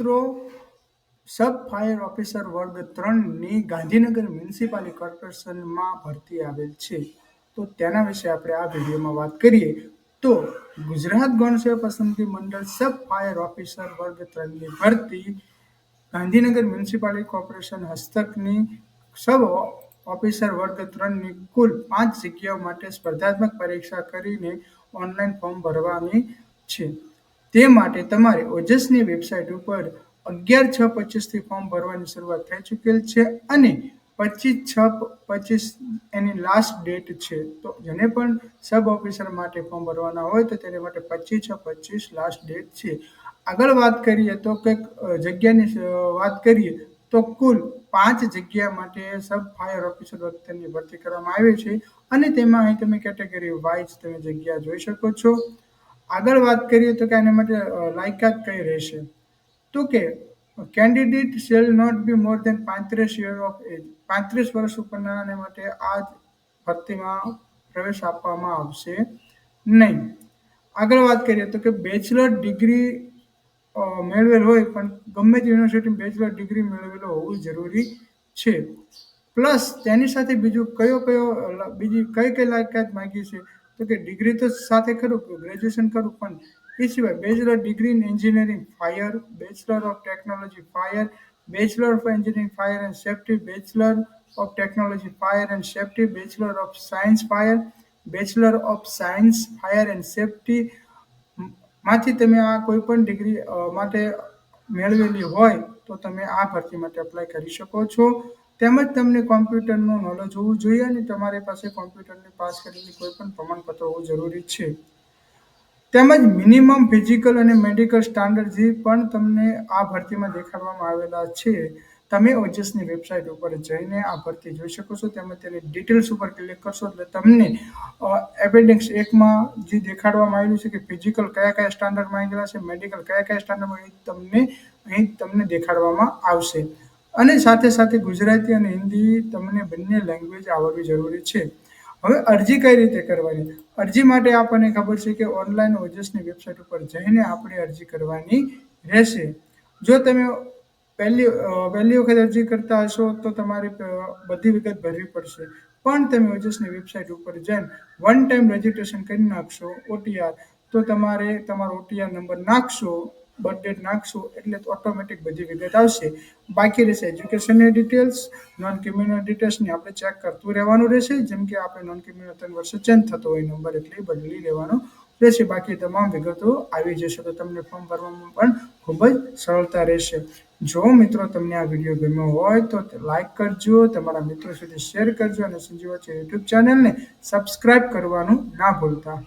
મિત્રો, સબ fire officer વર્ગ ત્રણની ગાંધીનગર મ્યુનિસિપાલિટી કોર્પોરેશનમાં ભરતી આવેલ છે. તો તેના વિશે આપણે આ વિડીયોમાં વાત કરીએ. તો ગુજરાત ગૌણસેવા પસંદગી મંડળ સબ ફાયર ઓફિસર વર્ગ ત્રણની ભરતી ગાંધીનગર મ્યુનિસિપાલિટી કોર્પોરેશન હસ્તકની સબ ઓફિસર વર્ગ ત્રણની કુલ પાંચ જગ્યાઓ માટે સ્પર્ધાત્મક પરીક્ષા કરીને ઓનલાઈન ફોર્મ ભરવાની છે. તે માટે તમારે ઓજસની વેબસાઇટ ઉપર અગિયાર છ પચીસથી ફોર્મ ભરવાની શરૂઆત થઈ ચૂકેલ છે અને પચીસ છ પચીસ એની લાસ્ટ ડેટ છે. તો જેને પણ સબ ઓફિસર માટે ફોર્મ ભરવાના હોય તો તેને માટે પચીસ છ પચીસ લાસ્ટ ડેટ છે. આગળ વાત કરીએ તો કંઈક જગ્યાની વાત કરીએ તો કુલ પાંચ જગ્યા માટે સબ ફાયર ઓફિસર વખતની ભરતી કરવામાં આવી છે અને તેમાં અહીં તમે કેટેગરી વાઇઝ તમે જગ્યા જોઈ શકો છો. આગળ વાત કરીએ તો કે એના માટે લાયકાત કઈ રહેશે? તો કે candidate shall not be more than પાંત્રીસ યર ઓફ એજ પાંત્રીસ વર્ષ ઉપરના માટે આ ભરતીમાં પ્રવેશ આપવામાં આવશે નહીં. આગળ વાત કરીએ તો કે બેચલર ડિગ્રી મેળવેલ હોય, પણ ગમે તે યુનિવર્સિટી બેચલર ડિગ્રી મેળવેલો હોવું જરૂરી છે. પ્લસ તેની સાથે બીજું કયો કયો બીજી કઈ કઈ લાયકાત માંગી છે? તો કે ડિગ્રી તો સાથે ખરું ગ્રેજ્યુએશન કરું પણ એ સિવાય bachelor degree in engineering fire bachelor of technology fire bachelor of engineering fire and safety bachelor of technology fire and safety bachelor of science fire bachelor of science fire and safety માંથી તમે આ કોઈ પણ degree માટે મેળવેલી હોય તો તમે આ ભરતી માટે અપ્લાય કરી શકો છો. તેમજ તમને કોમ્પ્યુટરનું નોલેજ હોવું જોઈએ અને તમારી પાસે કોમ્પ્યુટરની પાસ કરેલી કોઈ પણ પ્રમાણપત્ર હોવું જરૂરી છે. તેમજ મિનિમમ ફિઝિકલ અને મેડિકલ સ્ટાન્ડર્ડ જે પણ તમને આ ભરતીમાં દેખાડવામાં આવેલા છે, તમે ઓજસની વેબસાઇટ ઉપર જઈને આ ભરતી જોઈ શકો છો. તેમજ તેની ડિટેલ્સ ઉપર ક્લિક કરશો એટલે તમને એપેન્ડિક્સ એકમાં જે દેખાડવામાં આવેલું છે કે ફિઝિકલ કયા કયા સ્ટાન્ડર્ડ માંગેલા છે મેડિકલ કયા કયા સ્ટાન્ડર્ડમાં તમને અહીં તમને દેખાડવામાં આવશે. અને સાથે સાથે ગુજરાતી અને હિન્દી તમને બંને લેંગ્વેજ આવડવી જરૂરી છે. હવે અરજી કઈ રીતે કરવાની? અરજી માટે આપણને ખબર છે કે ઓનલાઈન ઓજસની વેબસાઇટ ઉપર જઈને આપણે અરજી કરવાની રહેશે. જો તમે પહેલી પહેલી વખત અરજી કરતા હશો તો તમારે બધી વિગત ભરવી પડશે. પણ તમે ઓજસની વેબસાઇટ ઉપર જઈને વન ટાઈમ રજીસ્ટ્રેશન કરી નાખશો ઓટીઆર તો તમારે તમારો ઓટીઆર નંબર નાખશો બર્થ ડેટ નાખશો એટલે ઓટોમેટિક બધી વિગત આવશે. બાકી રહેશે એજ્યુકેશનની ડિટેલ્સ નોન ક્રિમિનલ ડિટેલ્સની આપણે ચેક કરતું રહેવાનું રહેશે. જેમ કે આપણે નોન ક્રિમિનલ ત્રણ વર્ષે ચેન્જ થતો હોય નંબર એટલે બદલી લેવાનો રહેશે. બાકી તમામ વિગતો આવી જશે તો તમને ફોર્મ ભરવામાં પણ ખૂબ જ સરળતા રહેશે. જો મિત્રો તમને આ વીડિયો ગમ્યો હોય તો લાઇક કરજો, તમારા મિત્રો સુધી શેર કરજો અને સંજીવ યુટ્યુબ ચેનલને સબસ્ક્રાઇબ કરવાનું ના ભૂલતા.